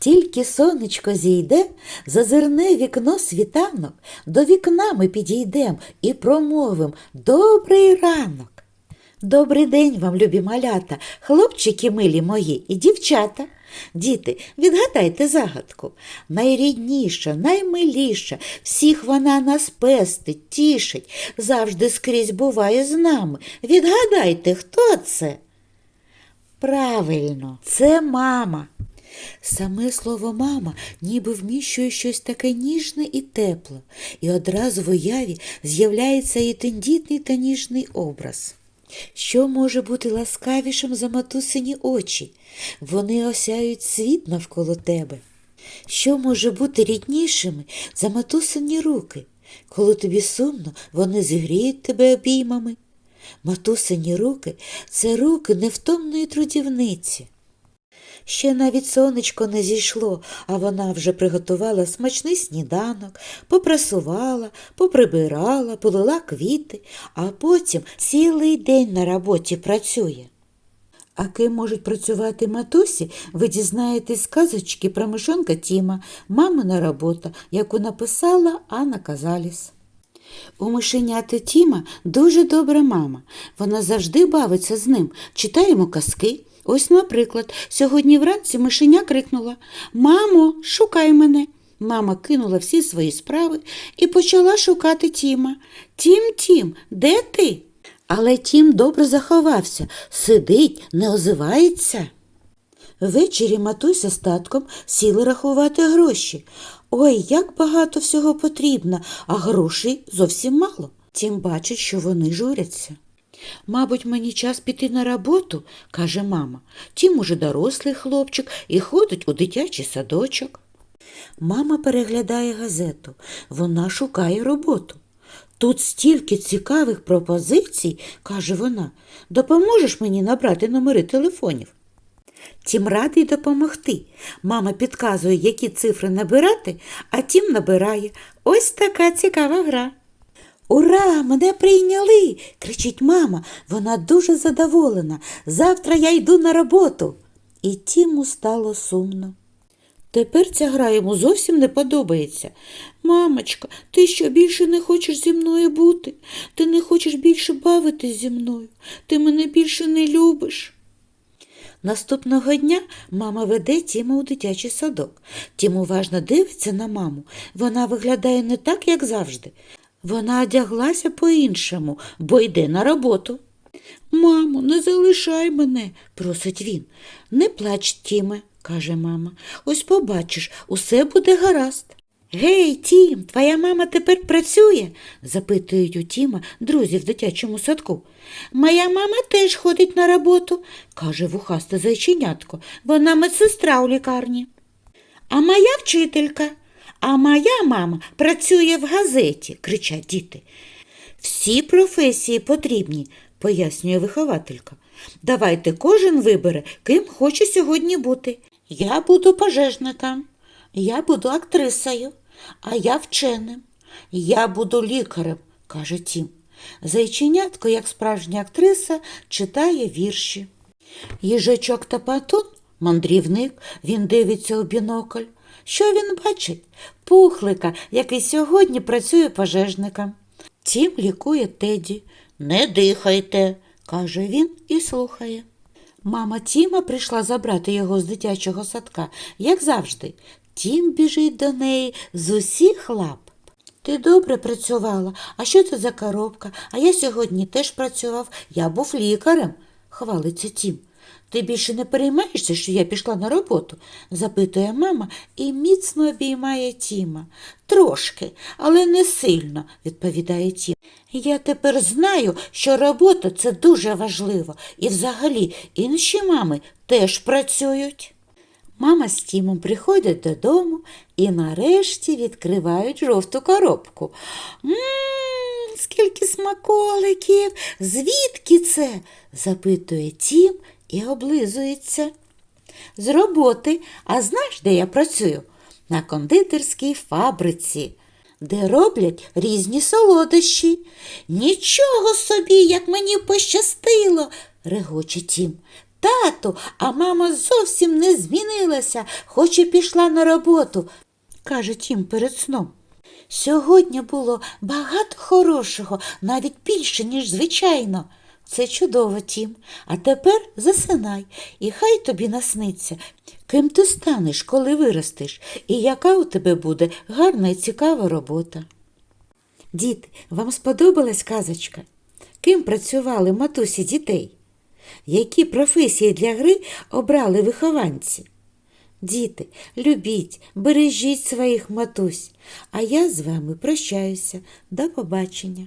Тільки сонечко зійде, зазирне вікно світанок, до вікна ми підійдем і промовим Добрий ранок. Добрий день вам, любі малята, хлопчики милі мої і дівчата. Діти, відгадайте загадку. Найрідніша, наймиліша, всіх вона нас пестить, тішить, завжди скрізь буває з нами. Відгадайте, хто це? Правильно, це мама. Саме слово мама ніби вміщує щось таке ніжне і тепле, і одразу в уяві з'являється і тендітний та ніжний образ. Що може бути ласкавішим за матусині очі? Вони осяють світ навколо тебе. Що може бути ріднішими за матусині руки? Коли тобі сумно, вони зігріють тебе обіймами. Матусині руки це руки невтомної трудівниці. Ще навіть сонечко не зійшло, а вона вже приготувала смачний сніданок, попрасувала, поприбирала, полила квіти, а потім цілий день на роботі працює. А ким можуть працювати матусі, ви дізнаєтесь з казочки про мишонка Тіма, мамина робота, яку написала Анна Казаліс. У мишеняти Тіма дуже добра мама. Вона завжди бавиться з ним, читає йому казки. Ось, наприклад, сьогодні вранці мишеня крикнула Мамо, шукай мене. Мама кинула всі свої справи і почала шукати Тіма. Тім, Тім, де ти? Але Тім добре заховався, сидить, не озивається. Ввечері матуся з татком сіли рахувати гроші. Ой, як багато всього потрібно, а грошей зовсім мало. Тім бачить, що вони журяться. Мабуть, мені час піти на роботу, каже мама. Тім уже дорослий хлопчик і ходить у дитячий садочок. Мама переглядає газету, вона шукає роботу. Тут стільки цікавих пропозицій, каже вона. Допоможеш мені набрати номери телефонів? Тім радий допомогти. Мама підказує, які цифри набирати, а тім набирає. Ось така цікава гра. Ура, мене прийняли. кричить мама. Вона дуже задоволена. Завтра я йду на роботу. І Тіму стало сумно. Тепер ця гра йому зовсім не подобається. Мамочка, ти що більше не хочеш зі мною бути? Ти не хочеш більше бавитись зі мною. Ти мене більше не любиш. Наступного дня мама веде Тіма у дитячий садок. Тім уважно дивиться на маму. Вона виглядає не так, як завжди. Вона одяглася по-іншому, бо йде на роботу. Мамо, не залишай мене, просить він. Не плач, Тіме, каже мама. Ось побачиш, усе буде гаразд. Гей, Тім, твоя мама тепер працює? запитують у Тіма друзі в дитячому садку. Моя мама теж ходить на роботу, каже вухасте зайченятко. Вона медсестра у лікарні. А моя вчителька, а моя мама працює в газеті, кричать діти. Всі професії потрібні, пояснює вихователька. Давайте кожен вибере, ким хоче сьогодні бути. Я буду пожежником, я буду актрисою, а я вченим. Я буду лікарем, каже Тім. Зайченятко, як справжня актриса, читає вірші. Їжачок та патун мандрівник, він дивиться у бінокль. Що він бачить? Пухлика, який сьогодні працює пожежником. Тім лікує Теді. Не дихайте, каже він і слухає. Мама Тіма прийшла забрати його з дитячого садка, як завжди. Тім біжить до неї з усіх лап. Ти добре працювала, а що це за коробка? А я сьогодні теж працював, я був лікарем, хвалиться Тім. Ти більше не переймаєшся, що я пішла на роботу? запитує мама і міцно обіймає Тіма. Трошки, але не сильно, відповідає Тім. Я тепер знаю, що робота це дуже важливо, і взагалі інші мами теж працюють. Мама з Тімом приходять додому і нарешті відкривають жовту коробку. Мм, скільки смаколиків! Звідки це? запитує Тім і облизується. З роботи, а знаєш, де я працюю? На кондитерській фабриці, де роблять різні солодощі. Нічого собі, як мені пощастило, регоче Тім. Тату, а мама зовсім не змінилася, хоч і пішла на роботу, каже Тім перед сном. Сьогодні було багато хорошого, навіть більше, ніж звичайно. Це чудово, Тім. А тепер засинай, і хай тобі насниться, ким ти станеш, коли виростеш, і яка у тебе буде гарна і цікава робота. Діти, вам сподобалась казочка? Ким працювали матусі дітей? Які професії для гри обрали вихованці? Діти, любіть, бережіть своїх матусь, а я з вами прощаюся. До побачення.